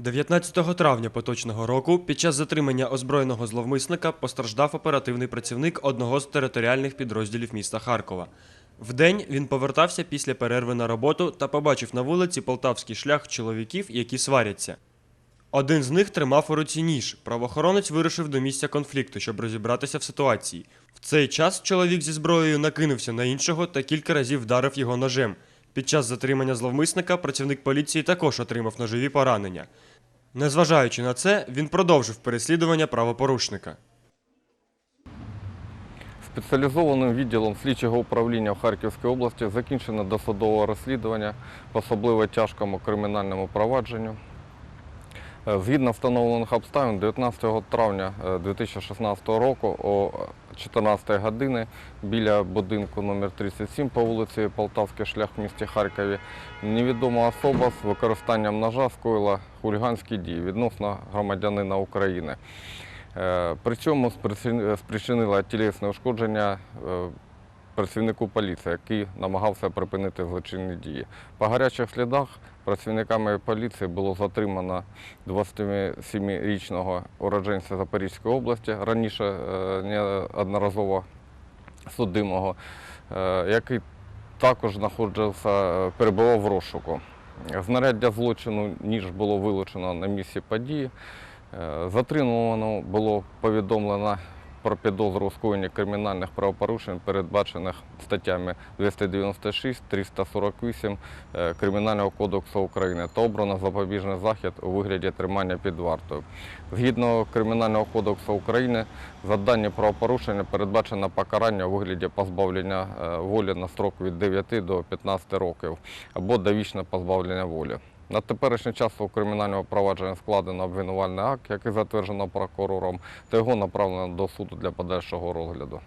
19 травня поточного року під час затримання озброєного зловмисника постраждав оперативний працівник одного з територіальних підрозділів міста Харкова. Вдень він повертався після перерви на роботу та побачив на вулиці полтавський шлях чоловіків, які сваряться. Один з них тримав у руці ніж. Правоохоронець вирушив до місця конфлікту, щоб розібратися в ситуації. В цей час чоловік зі зброєю накинувся на іншого та кілька разів вдарив його ножем. Під час затримання зловмисника працівник поліції також отримав ножові поранення. Незважаючи на це, він продовжив переслідування правопорушника. Спеціалізованим відділом слідчого управління в Харківській області закінчено досудове розслідування по особливо тяжкому кримінальному провадженню. Е, Згідно встановлених обставин, 19 травня е, 2016 року о 14 години біля будинку номер 37 по вулиці Полтавський шлях в місті Харкові невідома особа з використанням ножа скоїла хуліганські дії відносно громадянина України. Е, При цьому спричини- спричинила тілесне ушкодження е, працівнику поліції, який намагався припинити злочинні дії. По гарячих слідах працівниками поліції було затримано 27-річного уродженця Запорізької області, раніше е, неодноразово судимого, е, який також знаходився, е, перебував в розшуку. Знаряддя злочину ніж було вилучено на місці події. Затримувано було повідомлено про підозру у скоєнні кримінальних правопорушень, передбачених статтями 296, 348 е, Кримінального кодексу України та обрано запобіжний захід у вигляді тримання під вартою. Згідно Кримінального кодексу України, за дані правопорушення передбачено покарання у вигляді позбавлення е, волі на строк від 9 до 15 років або довічне позбавлення волі. На теперішній час у кримінального провадження складено обвинувальний акт, який затверджено прокурором, та його направлено до суду для подальшого розгляду.